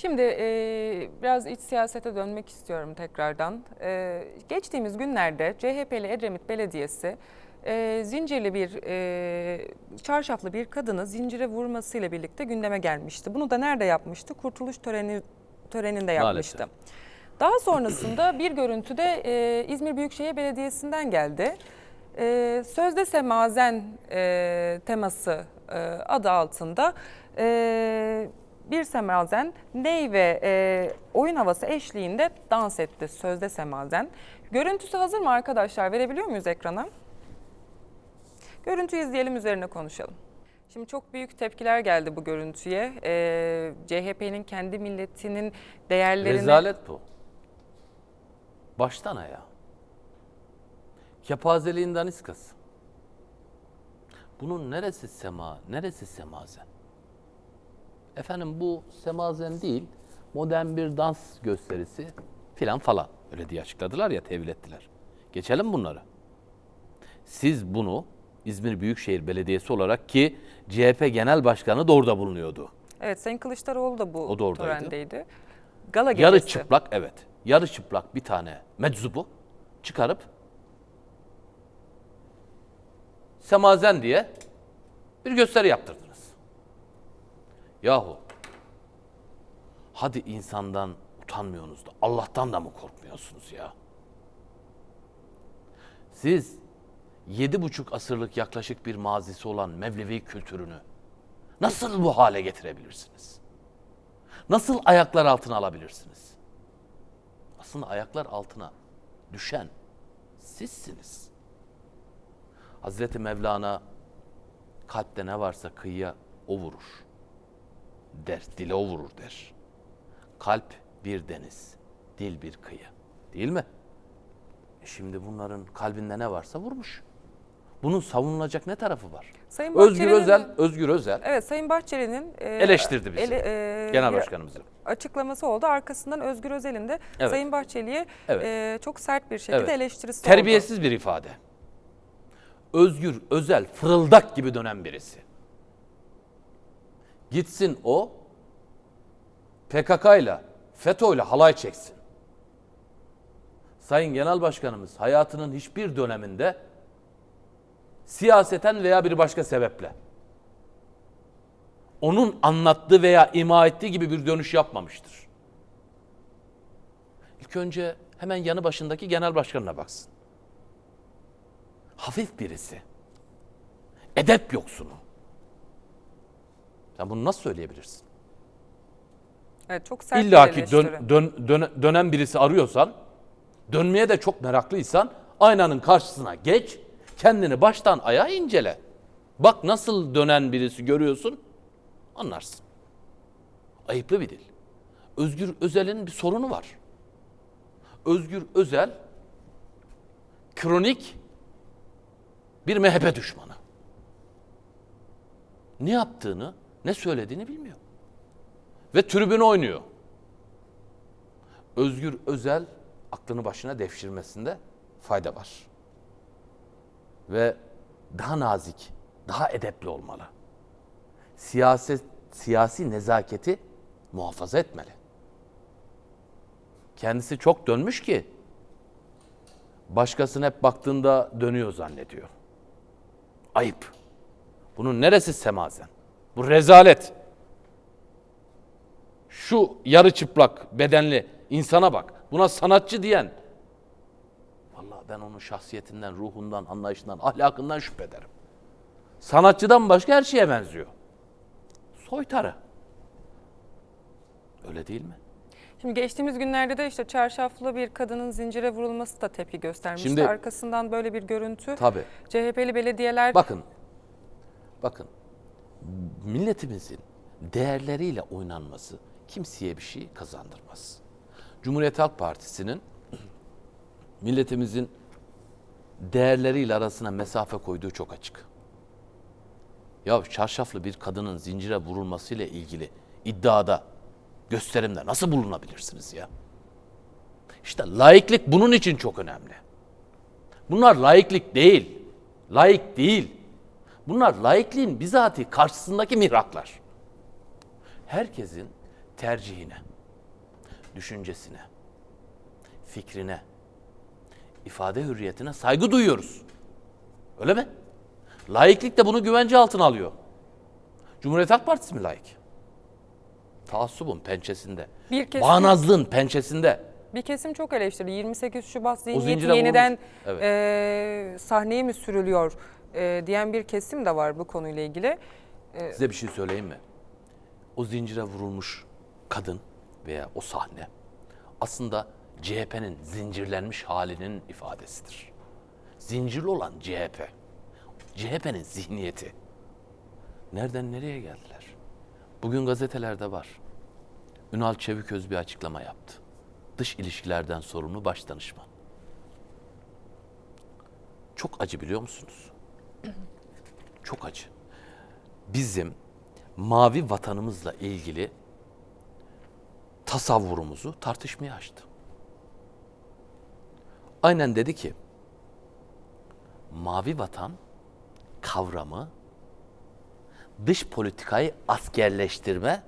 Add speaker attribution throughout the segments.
Speaker 1: Şimdi e, biraz iç siyasete dönmek istiyorum tekrardan. E, geçtiğimiz günlerde CHP'li Edremit Belediyesi e, zincirli bir, e, çarşaflı bir kadını zincire vurmasıyla birlikte gündeme gelmişti. Bunu da nerede yapmıştı? Kurtuluş töreni töreninde yapmıştı.
Speaker 2: Maalesef.
Speaker 1: Daha sonrasında bir görüntü de e, İzmir Büyükşehir Belediyesi'nden geldi. E, Sözde Semazen e, teması e, adı altında e, bir semazen ney ve e, oyun havası eşliğinde dans etti Sözde Semazen. Görüntüsü hazır mı arkadaşlar? Verebiliyor muyuz ekrana? Görüntüyü izleyelim üzerine konuşalım. Şimdi çok büyük tepkiler geldi bu görüntüye. E, CHP'nin kendi milletinin değerlerini...
Speaker 2: Rezalet bu. Baştan ayağa. Kepazeliğin daniskası. Bunun neresi sema, neresi semazen? Efendim bu semazen değil, modern bir dans gösterisi filan falan. Öyle diye açıkladılar ya, tevil ettiler. Geçelim bunları. Siz bunu İzmir Büyükşehir Belediyesi olarak ki CHP Genel Başkanı da orada bulunuyordu.
Speaker 1: Evet Sayın Kılıçdaroğlu da bu
Speaker 2: O da oradaydı.
Speaker 1: törendeydi. Gala gecesi.
Speaker 2: Yarı çıplak evet. Yarı çıplak bir tane meczubu çıkarıp semazen diye bir gösteri yaptırdınız. Yahu hadi insandan utanmıyorsunuz da Allah'tan da mı korkmuyorsunuz ya? Siz yedi buçuk asırlık yaklaşık bir mazisi olan Mevlevi kültürünü nasıl bu hale getirebilirsiniz? Nasıl ayaklar altına alabilirsiniz? Aslında ayaklar altına düşen sizsiniz. Hazreti Mevlana kalpte ne varsa kıyıya o vurur der, dile o vurur der. Kalp bir deniz, dil bir kıyı. Değil mi? E şimdi bunların kalbinde ne varsa vurmuş. Bunun savunulacak ne tarafı var?
Speaker 1: Sayın
Speaker 2: Özgür Özel, Özgür Özel
Speaker 1: Evet Sayın Bahçeli'nin e,
Speaker 2: eleştirdi bizi.
Speaker 1: ele- e,
Speaker 2: Genel Başkanımızı.
Speaker 1: açıklaması oldu. Arkasından Özgür Özel'in de
Speaker 2: Evet.
Speaker 1: Sayın Bahçeli'ye
Speaker 2: Evet.
Speaker 1: e, çok sert bir şekilde
Speaker 2: Evet.
Speaker 1: eleştirisi oldu.
Speaker 2: Terbiyesiz bir ifade. Özgür, özel, fırıldak gibi dönen birisi. Gitsin o PKK ile FETÖ ile halay çeksin. Sayın Genel Başkanımız hayatının hiçbir döneminde siyaseten veya bir başka sebeple onun anlattığı veya ima ettiği gibi bir dönüş yapmamıştır. İlk önce hemen yanı başındaki genel başkanına baksın. Hafif birisi. Edep yoksunu. Sen bunu nasıl söyleyebilirsin?
Speaker 1: Evet, çok sert
Speaker 2: İlla ki dön, dön, dön- dönen birisi arıyorsan, dönmeye de çok meraklıysan aynanın karşısına geç, kendini baştan ayağa incele. Bak nasıl dönen birisi görüyorsun, anlarsın. Ayıplı bir dil. Özgür Özel'in bir sorunu var. Özgür Özel kronik bir MHP düşmanı. Ne yaptığını, ne söylediğini bilmiyor. Ve tribüne oynuyor. Özgür Özel aklını başına devşirmesinde fayda var. Ve daha nazik, daha edepli olmalı. Siyaset, siyasi nezaketi muhafaza etmeli. Kendisi çok dönmüş ki başkasına hep baktığında dönüyor zannediyor. Ayıp. Bunun neresi semazen? Bu rezalet. Şu yarı çıplak bedenli insana bak. Buna sanatçı diyen. Vallahi ben onun şahsiyetinden, ruhundan, anlayışından, ahlakından şüphe ederim. Sanatçıdan başka her şeye benziyor. Soytarı. Öyle değil mi?
Speaker 1: Şimdi geçtiğimiz günlerde de işte çarşaflı bir kadının zincire vurulması da tepki göstermişti.
Speaker 2: Şimdi-
Speaker 1: Arkasından böyle bir görüntü.
Speaker 2: Tabii.
Speaker 1: CHP'li belediyeler
Speaker 2: Bakın, bakın milletimizin değerleriyle oynanması kimseye bir şey kazandırmaz. Cumhuriyet Halk Partisi'nin milletimizin değerleriyle arasına mesafe koyduğu çok açık. Ya çarşaflı bir kadının zincire vurulmasıyla ilgili iddiada, gösterimde nasıl bulunabilirsiniz ya? İşte laiklik bunun için çok önemli. Bunlar laiklik değil. Laik değil. Bunlar laikliğin bizatihi karşısındaki mihraklar. Herkesin tercihine, düşüncesine, fikrine, ifade hürriyetine saygı duyuyoruz. Öyle mi? Laiklik de bunu güvence altına alıyor. Cumhuriyet Halk Partisi mi laik? Taassubun pençesinde.
Speaker 1: Bir kesim-
Speaker 2: Bağnazlığın pençesinde.
Speaker 1: Bir kesim çok eleştirdi. 28 Şubat zihniyeti yeniden.
Speaker 2: Evet.
Speaker 1: e, sahneye mi sürülüyor e, diyen bir kesim de var bu konuyla ilgili.
Speaker 2: Size bir şey söyleyeyim mi? O zincire vurulmuş kadın veya o sahne aslında CHP'nin zincirlenmiş halinin ifadesidir. Zincirli olan CHP. CHP'nin zihniyeti. Nereden nereye geldiler? Bugün gazetelerde var. Ünal Çeviköz bir açıklama yaptı. Dış ilişkilerden sorumlu baş danışman. Çok acı biliyor musunuz? Çok acı bizim mavi vatanımızla ilgili tasavvurumuzu tartışmaya açtı. Aynen dedi ki, mavi vatan kavramı dış politikayı askerleştirme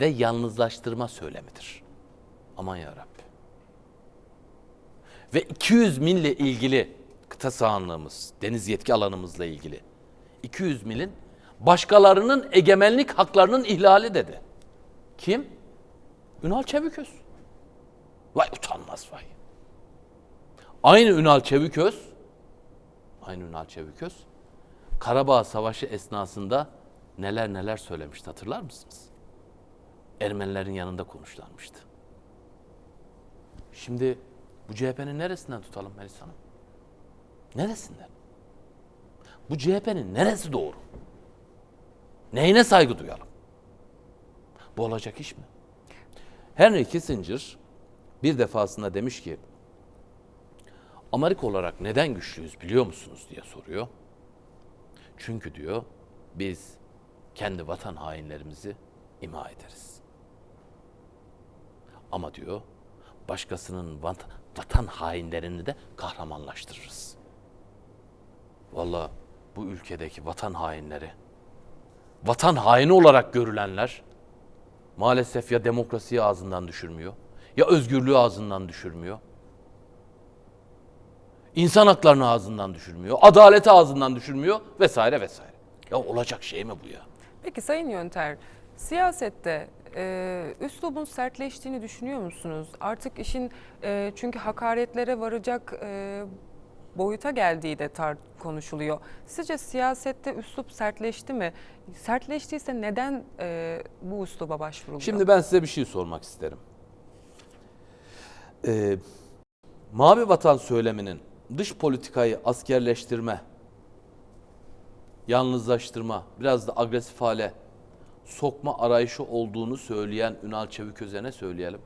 Speaker 2: ve yalnızlaştırma söylemidir. Aman ya Rabbi. Ve 200 mille ilgili kıta sahanlığımız, deniz yetki alanımızla ilgili 200 milin başkalarının egemenlik haklarının ihlali dedi. Kim? Ünal Çeviköz. Vay utanmaz vay. Aynı Ünal Çeviköz, aynı Ünal Çeviköz, Karabağ Savaşı esnasında neler neler söylemişti hatırlar mısınız? Ermenilerin yanında konuşlanmıştı. Şimdi bu CHP'nin neresinden tutalım Melis Hanım? Neresinden? Bu CHP'nin neresi doğru? Neyine saygı duyalım? Bu olacak iş mi? Henry Kissinger bir defasında demiş ki Amerika olarak neden güçlüyüz biliyor musunuz diye soruyor. Çünkü diyor biz kendi vatan hainlerimizi imha ederiz. Ama diyor başkasının vat- vatan hainlerini de kahramanlaştırırız. Vallahi bu ülkedeki vatan hainleri, vatan haini olarak görülenler maalesef ya demokrasiyi ağzından düşürmüyor, ya özgürlüğü ağzından düşürmüyor, insan haklarını ağzından düşürmüyor, adaleti ağzından düşürmüyor vesaire vesaire. Ya olacak şey mi bu ya?
Speaker 1: Peki Sayın Yönter, siyasette e, üslubun sertleştiğini düşünüyor musunuz? Artık işin e, çünkü hakaretlere varacak e, boyuta geldiği de tar konuşuluyor. Sizce siyasette üslup sertleşti mi? Sertleştiyse neden e, bu üsluba başvuruluyor?
Speaker 2: Şimdi ben size bir şey sormak isterim. Ee, Mavi vatan söyleminin dış politikayı askerleştirme, yalnızlaştırma, biraz da agresif hale sokma arayışı olduğunu söyleyen Ünal Çeviköz'e ne söyleyelim?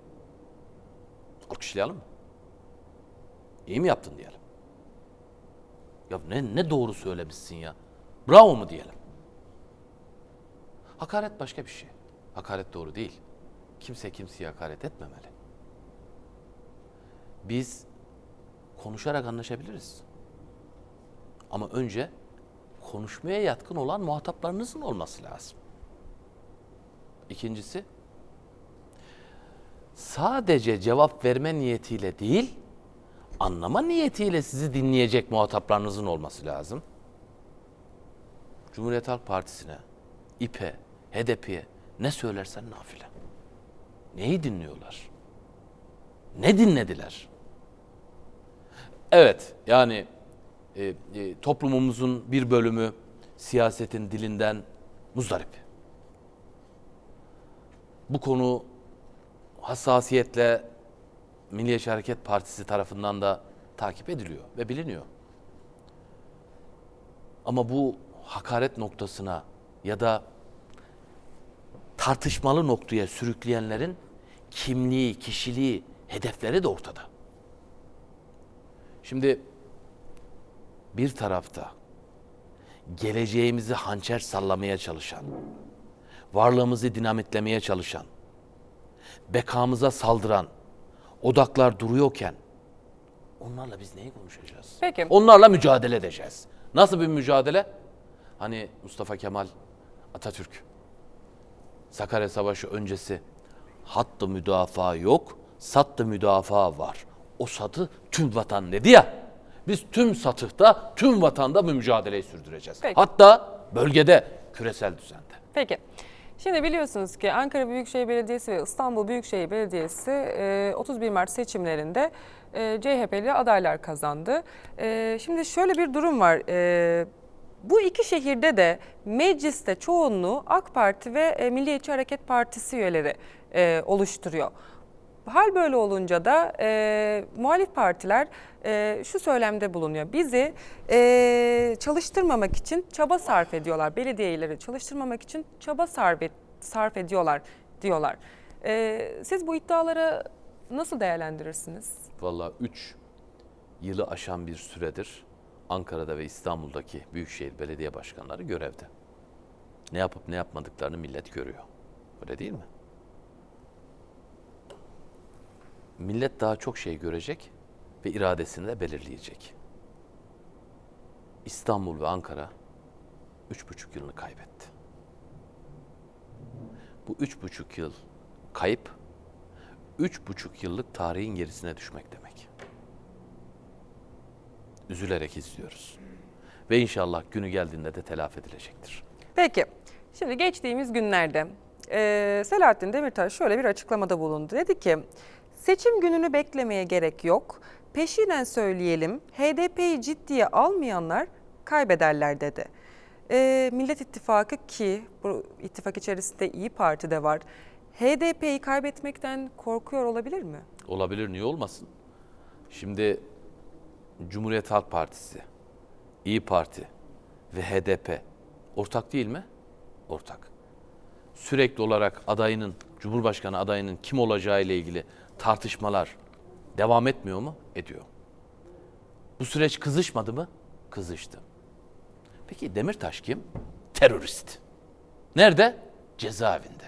Speaker 2: Alkışlayalım mı? İyi mi yaptın diyelim. Ya ne, ne doğru söylemişsin ya. Bravo mu diyelim. Hakaret başka bir şey. Hakaret doğru değil. Kimse kimseye hakaret etmemeli. Biz konuşarak anlaşabiliriz. Ama önce konuşmaya yatkın olan muhataplarınızın olması lazım. İkincisi, sadece cevap verme niyetiyle değil, anlama niyetiyle sizi dinleyecek muhataplarınızın olması lazım. Cumhuriyet Halk Partisi'ne, İP'e, HDP'ye ne söylersen nafile. Neyi dinliyorlar? Ne dinlediler? Evet, yani e, e, toplumumuzun bir bölümü siyasetin dilinden muzdarip. Bu konu hassasiyetle Milliyetçi Hareket Partisi tarafından da takip ediliyor ve biliniyor. Ama bu hakaret noktasına ya da tartışmalı noktaya sürükleyenlerin kimliği, kişiliği, hedefleri de ortada. Şimdi bir tarafta geleceğimizi hançer sallamaya çalışan, varlığımızı dinamitlemeye çalışan, bekamıza saldıran odaklar duruyorken onlarla biz neyi konuşacağız?
Speaker 1: Peki.
Speaker 2: Onlarla mücadele edeceğiz. Nasıl bir mücadele? Hani Mustafa Kemal Atatürk Sakarya Savaşı öncesi Hattı müdafaa yok, sattı müdafaa var. O satı tüm vatan dedi ya. Biz tüm satıhta, tüm vatanda bu mücadeleyi sürdüreceğiz.
Speaker 1: Peki.
Speaker 2: Hatta bölgede, küresel düzende.
Speaker 1: Peki. Şimdi biliyorsunuz ki Ankara Büyükşehir Belediyesi ve İstanbul Büyükşehir Belediyesi e, 31 Mart seçimlerinde e, CHP'li adaylar kazandı. E, Şimdi şöyle bir durum var. E, Bu iki şehirde de mecliste çoğunluğu AK Parti ve e, Milliyetçi Hareket Partisi üyeleri e, oluşturuyor. Hal böyle olunca da e, muhalif partiler e, şu söylemde bulunuyor. Bizi e, çalıştırmamak için çaba sarf ediyorlar. Belediyeleri çalıştırmamak için çaba sarf, et- sarf ediyorlar diyorlar. E, siz bu iddiaları nasıl değerlendirirsiniz?
Speaker 2: Vallahi 3 yılı aşan bir süredir Ankara'da ve İstanbul'daki büyükşehir belediye başkanları görevde. Ne yapıp ne yapmadıklarını millet görüyor. Öyle değil mi? Millet daha çok şey görecek ve iradesini de belirleyecek. İstanbul ve Ankara üç buçuk yılını kaybetti. Bu üç buçuk yıl kayıp üç buçuk yıllık tarihin gerisine düşmek demek. Üzülerek izliyoruz. Ve inşallah günü geldiğinde de telafi edilecektir.
Speaker 1: Peki, şimdi geçtiğimiz günlerde Selahattin Demirtaş şöyle bir açıklamada bulundu. Dedi ki, seçim gününü beklemeye gerek yok. Peşinen söyleyelim, HDP'yi ciddiye almayanlar kaybederler dedi. E, Millet İttifakı ki bu ittifak içerisinde İyi Parti de var. HDP'yi kaybetmekten korkuyor olabilir mi?
Speaker 2: Olabilir niye olmasın? Şimdi Cumhuriyet Halk Partisi, İyi Parti ve HDP ortak değil mi? Ortak. Sürekli olarak adayının, Cumhurbaşkanı adayının kim olacağı ile ilgili tartışmalar devam etmiyor mu? Ediyor. Bu süreç kızışmadı mı? Kızıştı. Peki Demirtaş kim? Terörist. Nerede? Cezaevinde.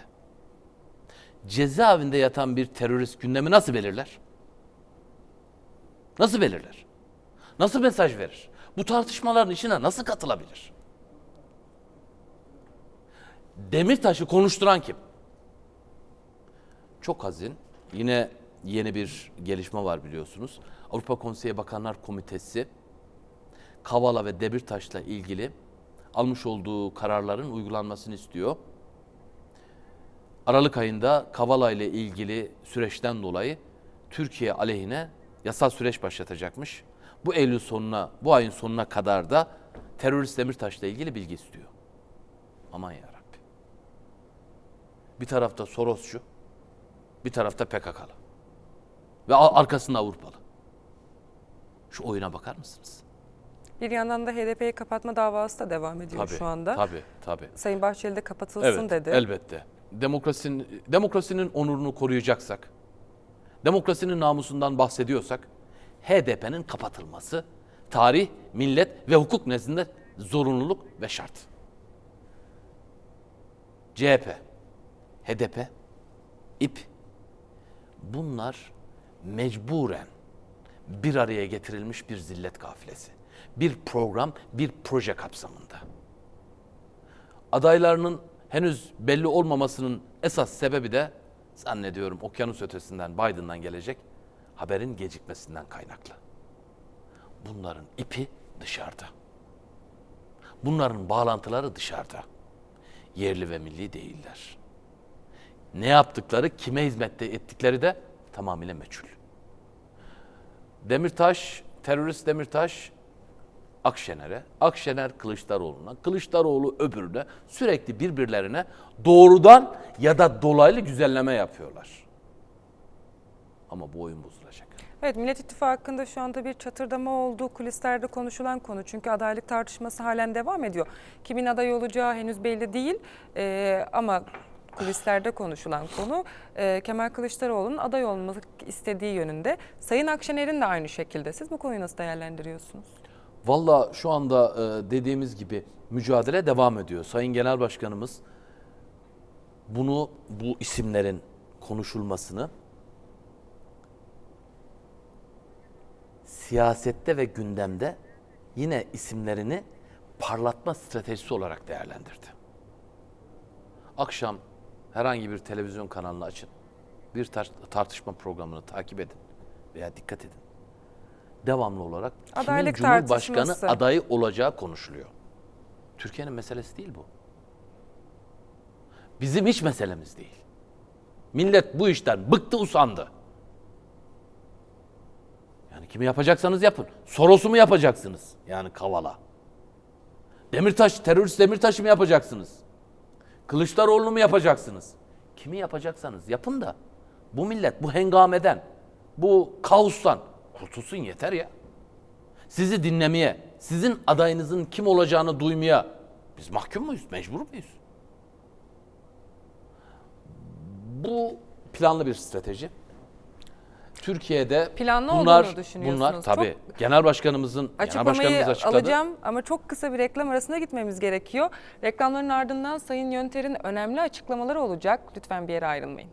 Speaker 2: Cezaevinde yatan bir terörist gündemi nasıl belirler? Nasıl belirler? Nasıl mesaj verir? Bu tartışmaların içine nasıl katılabilir? Demirtaş'ı konuşturan kim? Çok hazin. Yine yeni bir gelişme var biliyorsunuz. Avrupa Konseyi Bakanlar Komitesi Kavala ve Demirtaş'la ilgili almış olduğu kararların uygulanmasını istiyor. Aralık ayında Kavala ile ilgili süreçten dolayı Türkiye aleyhine yasal süreç başlatacakmış. Bu Eylül sonuna, bu ayın sonuna kadar da terörist Demirtaş'la ilgili bilgi istiyor. Aman ya Rabbi. Bir tarafta Sorosçu, bir tarafta PKK'lı. Ve arkasında Avrupalı. Şu oyuna bakar mısınız?
Speaker 1: Bir yandan da HDP'yi kapatma davası da devam ediyor
Speaker 2: Tabii,
Speaker 1: şu anda.
Speaker 2: Tabii, tabii.
Speaker 1: Sayın Bahçeli de kapatılsın
Speaker 2: Evet,
Speaker 1: dedi.
Speaker 2: elbette. Demokrasinin, demokrasinin onurunu koruyacaksak, demokrasinin namusundan bahsediyorsak, HDP'nin kapatılması tarih, millet ve hukuk nezdinde zorunluluk ve şart. CHP, HDP, İP, bunlar mecburen bir araya getirilmiş bir zillet kafilesi. Bir program, bir proje kapsamında adaylarının henüz belli olmamasının esas sebebi de zannediyorum okyanus ötesinden Biden'dan gelecek haberin gecikmesinden kaynaklı. Bunların ipi dışarıda. Bunların bağlantıları dışarıda. Yerli ve milli değiller. Ne yaptıkları, kime hizmet ettikleri de tamamıyla meçhul. Demirtaş, terörist Demirtaş Akşener'e, Akşener Kılıçdaroğlu'na, Kılıçdaroğlu öbürüne sürekli birbirlerine doğrudan ya da dolaylı güzelleme yapıyorlar. Ama bu oyun bozulacak.
Speaker 1: Evet Millet İttifakı hakkında şu anda bir çatırdama olduğu kulislerde konuşulan konu. Çünkü adaylık tartışması halen devam ediyor. Kimin aday olacağı henüz belli değil Ee, ama kulislerde konuşulan konu e, Kemal Kılıçdaroğlu'nun aday olmak istediği yönünde. Sayın Akşener'in de aynı şekilde. Siz bu konuyu nasıl değerlendiriyorsunuz?
Speaker 2: Valla şu anda e, dediğimiz gibi mücadele devam ediyor. Sayın Genel Başkanımız bunu bu isimlerin konuşulmasını siyasette ve gündemde yine isimlerini parlatma stratejisi olarak değerlendirdi. Akşam herhangi bir televizyon kanalını açın. bir tar- tartışma programını takip edin veya dikkat edin. Devamlı olarak kimin
Speaker 1: Adaylık
Speaker 2: Cumhurbaşkanı
Speaker 1: tartışması.
Speaker 2: adayı olacağı konuşuluyor. Türkiye'nin meselesi değil bu. Bizim hiç meselemiz değil. Millet bu işten bıktı usandı. Yani kimi yapacaksanız yapın. Soros'u mu yapacaksınız? Yani Kavala. Demirtaş, terörist Demirtaş'ı mı yapacaksınız? Kılıçdaroğlu'nu mu yapacaksınız? Kimi yapacaksanız yapın da bu millet bu hengameden, bu kaostan kurtulsun yeter ya. Sizi dinlemeye, sizin adayınızın kim olacağını duymaya biz mahkum muyuz, mecbur muyuz? Bu planlı bir strateji. Türkiye'de
Speaker 1: Planlı
Speaker 2: bunlar,
Speaker 1: olduğunu düşünüyorsunuz.
Speaker 2: Bunlar tabii.
Speaker 1: Çok-
Speaker 2: Genel başkanımızın, genel başkanımız açıkladı.
Speaker 1: alacağım ama çok kısa bir reklam arasına gitmemiz gerekiyor. Reklamların ardından Sayın Yönter'in önemli açıklamaları olacak. Lütfen bir yere ayrılmayın.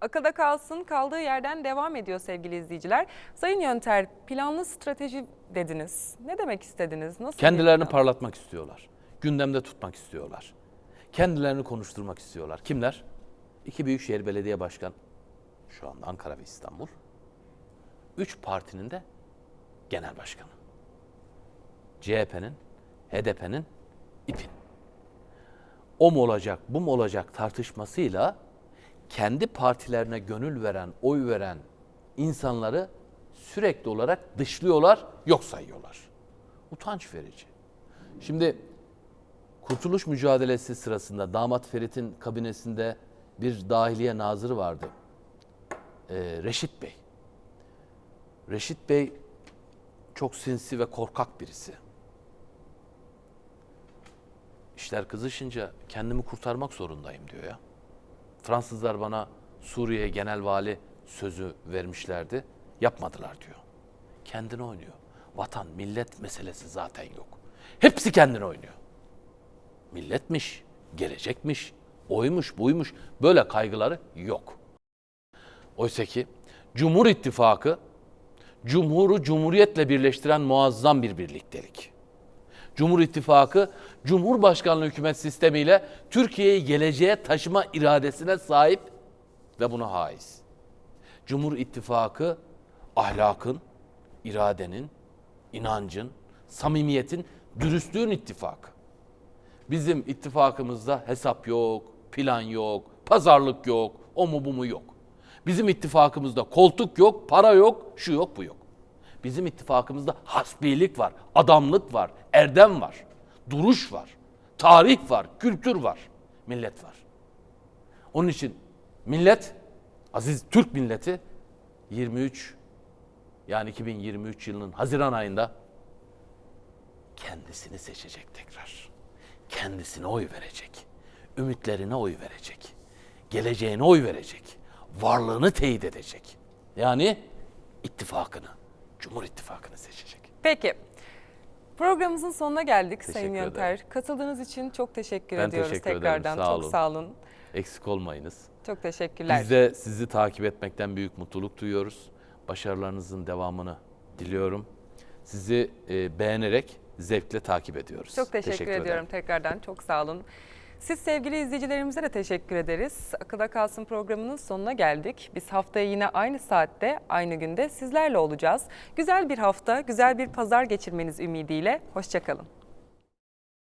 Speaker 1: Akılda kalsın, kaldığı yerden devam ediyor sevgili izleyiciler. Sayın Yönter, planlı strateji dediniz. Ne demek istediniz? Nasıl
Speaker 2: Kendilerini parlatmak istiyorlar. Gündemde tutmak istiyorlar. Kendilerini konuşturmak istiyorlar. Kimler? İki Büyükşehir Belediye Başkan, şu anda Ankara ve İstanbul. Üç partinin de genel başkanı. CHP'nin, HDP'nin, İP'in. O mu olacak, bu mu olacak tartışmasıyla kendi partilerine gönül veren, oy veren insanları sürekli olarak dışlıyorlar, yok sayıyorlar. Utanç verici. Şimdi Kurtuluş mücadelesi sırasında damat Ferit'in kabinesinde bir dahiliye nazırı vardı. Ee, Reşit Bey. Reşit Bey çok sinsi ve korkak birisi. İşler kızışınca kendimi kurtarmak zorundayım diyor ya. Fransızlar bana Suriye genel vali sözü vermişlerdi. Yapmadılar diyor. Kendini oynuyor. Vatan, millet meselesi zaten yok. Hepsi kendini oynuyor. Milletmiş, gelecekmiş, oymuş, buymuş. Böyle kaygıları yok. Oysa ki Cumhur İttifakı, Cumhur'u Cumhuriyet'le birleştiren muazzam bir birliktelik. Cumhur İttifakı, Cumhurbaşkanlığı hükümet sistemiyle Türkiye'yi geleceğe taşıma iradesine sahip ve buna haiz. Cumhur İttifakı, ahlakın, iradenin, inancın, samimiyetin, dürüstlüğün ittifakı. Bizim ittifakımızda hesap yok, plan yok, pazarlık yok, o mu bu mu yok. Bizim ittifakımızda koltuk yok, para yok, şu yok, bu yok. Bizim ittifakımızda hasbilik var, adamlık var, erdem var, duruş var, tarih var, kültür var, millet var. Onun için millet, aziz Türk milleti 23 yani 2023 yılının Haziran ayında kendisini seçecek tekrar. Kendisine oy verecek. Ümitlerine oy verecek. Geleceğine oy verecek. Varlığını teyit edecek. Yani ittifakını, Cumhur İttifakı'nı seçecek.
Speaker 1: Peki. Programımızın sonuna geldik Sayın
Speaker 2: Teşekkür
Speaker 1: Yönter. Katıldığınız için çok teşekkür
Speaker 2: Ben
Speaker 1: ediyoruz
Speaker 2: teşekkür ederim,
Speaker 1: tekrardan.
Speaker 2: sağ
Speaker 1: çok
Speaker 2: olun.
Speaker 1: sağ olun.
Speaker 2: Eksik olmayınız.
Speaker 1: Çok teşekkürler.
Speaker 2: Biz de sizi takip etmekten büyük mutluluk duyuyoruz. Başarılarınızın devamını diliyorum. Sizi e, beğenerek zevkle takip ediyoruz.
Speaker 1: Çok teşekkür,
Speaker 2: ederim.
Speaker 1: ediyorum tekrardan. Çok sağ olun. Siz sevgili izleyicilerimize de teşekkür ederiz. Akılda Kalsın programının sonuna geldik. Biz haftaya yine aynı saatte, aynı günde sizlerle olacağız. Güzel bir hafta, güzel bir pazar geçirmeniz ümidiyle. Hoşçakalın.